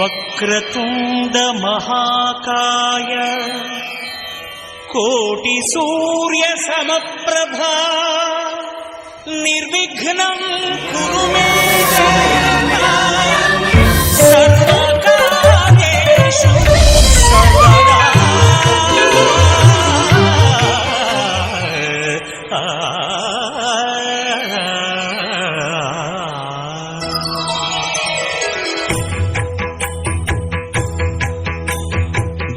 వక్రతుండ మహాకాయ. కోటి సూర్య సమప్రభా.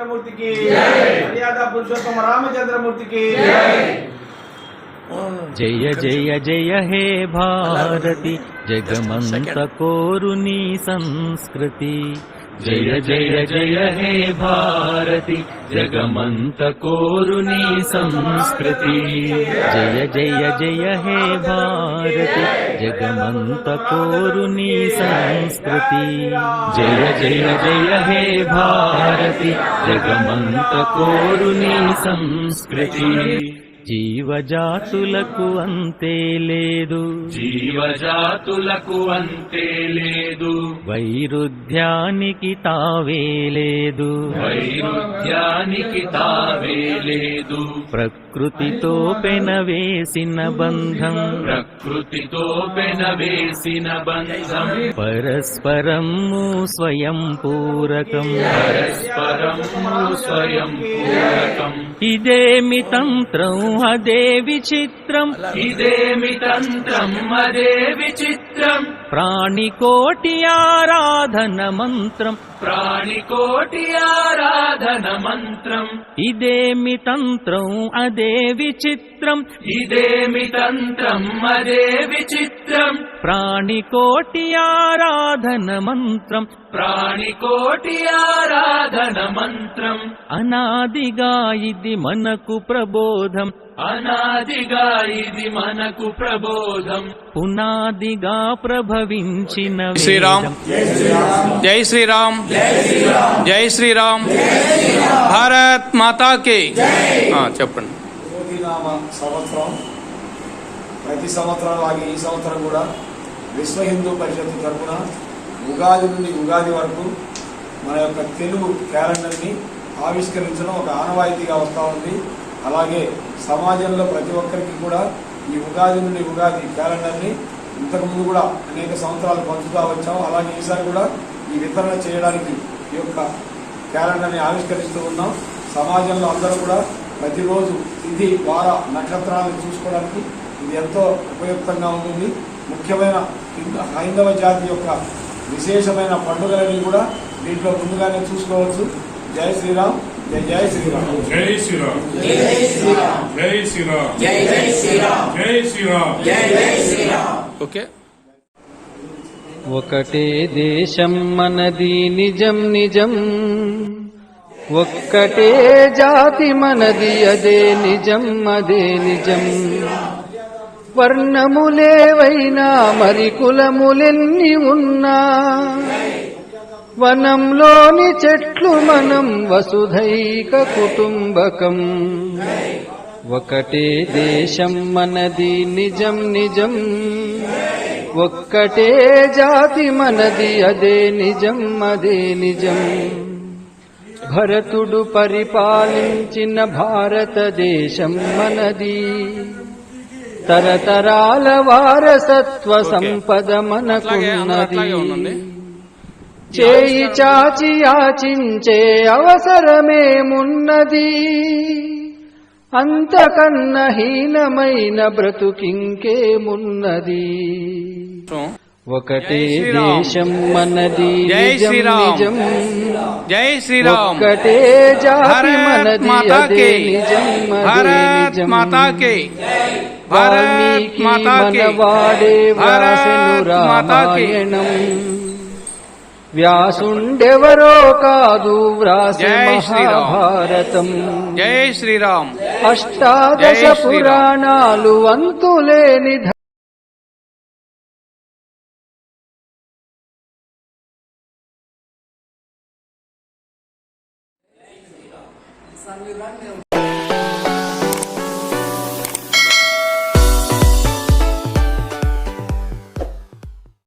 రామచంద్రమూర్తికి మర్యాద పురుషోత్తమ రామచంద్రమూర్తికి జయ జయ జయ హే భారతి జగమంత కోరుని సంస్కృతి जय जय जय हे भारति जगमन्तकोरुनी संस्कृति। जय जय जय हे भारति जगमन्तकोरुणी संस्कृति। जय जय जय हे भारति जगमन्तकोरुणी संस्कृति। జీవజాతులకు అంతే లేదు. జీవజాతులకు అంతే లేదు. వైరుధ్యానికి తావే లేదు. వైరుధ్యానికి తావే లేదు. ప్రకృతితో పెనవేసిన బంధం. ప్రకృతితో పెనవేసిన బంధం. పరస్పరము స్వయం పూరకం పరస్పరము స్వయం పూరకం ఇదేమి తంత్రం? प्राणिकोटि आराधन मन्त्रम् प्राणिकोटि आराधन मन्त्रम् इदे मि तन्त्रो हदे विचित्रम् इदेमि तन्त्रम् मदे विचित्रम् प्राणिकोटि आराधन मन्त्रम् ప్రాణికోటి ఆరాధన మంత్రం. అనాదిగా ఇది మనకు ప్రబోధం. అనాదిగా ఇది మనకు ప్రబోధం. పునాదిగా ప్రభవించిన శ్రీరామ్. జై శ్రీరామ్. జై శ్రీరామ్. భారత్ మాతాకి. చెప్పండి. సంవత్సరం. ప్రతి సంవత్సరం లాగే ఈ సంవత్సరం కూడా విశ్వ హిందూ పరిషత్తు తరపున ఉగాది నుండి ఉగాది వరకు మన యొక్క తెలుగు క్యాలెండర్ని ఆవిష్కరించడం ఒక ఆనవాయితీగా వస్తూ ఉంది. అలాగే సమాజంలో ప్రతి ఒక్కరికి కూడా ఈ ఉగాది నుండి ఉగాది క్యాలెండర్ని ఇంతకుముందు కూడా అనేక సంవత్సరాలు పంచుతూ వచ్చాం. అలాగే ఈసారి కూడా ఈ వితరణ చేయడానికి ఈ యొక్క క్యాలెండర్ని ఆవిష్కరిస్తూ ఉన్నాం. సమాజంలో అందరూ కూడా ప్రతిరోజు తిథి వార నక్షత్రాలను చూసుకోవడానికి ఇది ఎంతో ఉపయుక్తంగా ఉంటుంది. ముఖ్యమైన హిందూ- హైందవ జాతి యొక్క విశేషమైన పండుగలని కూడా దీంట్లో ముందుగానే చూసుకోవచ్చు. జై శ్రీరామ్. జై జై శ్రీరామ్. జై శ్రీరామ్. జై శ్రీరామ్. జై శ్రీరామ్. జై జై శ్రీరామ్. జై శ్రీరామ్. ఓకే. ఒకటే దేశం మనది నిజం నిజం. ఒక్కటే జాతి మనది అదే నిజం అదే నిజం. వర్ణములేవైనా మరి కులములెన్ని ఉన్నా? వనంలోని చెట్లు మనం వసుధైక కుటుంబకం. ఒకటే దేశం మనది నిజం నిజం. ఒక్కటే జాతి మనది అదే నిజం అదే నిజం. భరతుడు పరిపాలించిన భారతదేశం మనది. తరతరాల వారసత్వ సంపద. మనకున్నది చేయి చాచి యాచించే అవసరమేమున్నది అంతకన్న హీనమైన బ్రతుకింకేమున్నది ఒకటే జై శ్రీరామ్. దేశం మనది జై నిజం శ్రీరామ్. నిజం జై శ్రీరామ్ ఒక్కటే జాతి భారత్ మనది మాతాకి అదే నిజం అదే భారత్ నిజం మాతాకి భారత్ వాల్మీకి మాతాకి మనవాడే వ్యాసెను భారత్ మాతాకి రామాయణం వ్యాసుండెవరో కాదు వ్రాసె జై శ్రీరామ్. మహాభారతం జై శ్రీరామ్ అష్టాదశ జై శ్రీరామ్. పురాణాలు అంతులేని We run the.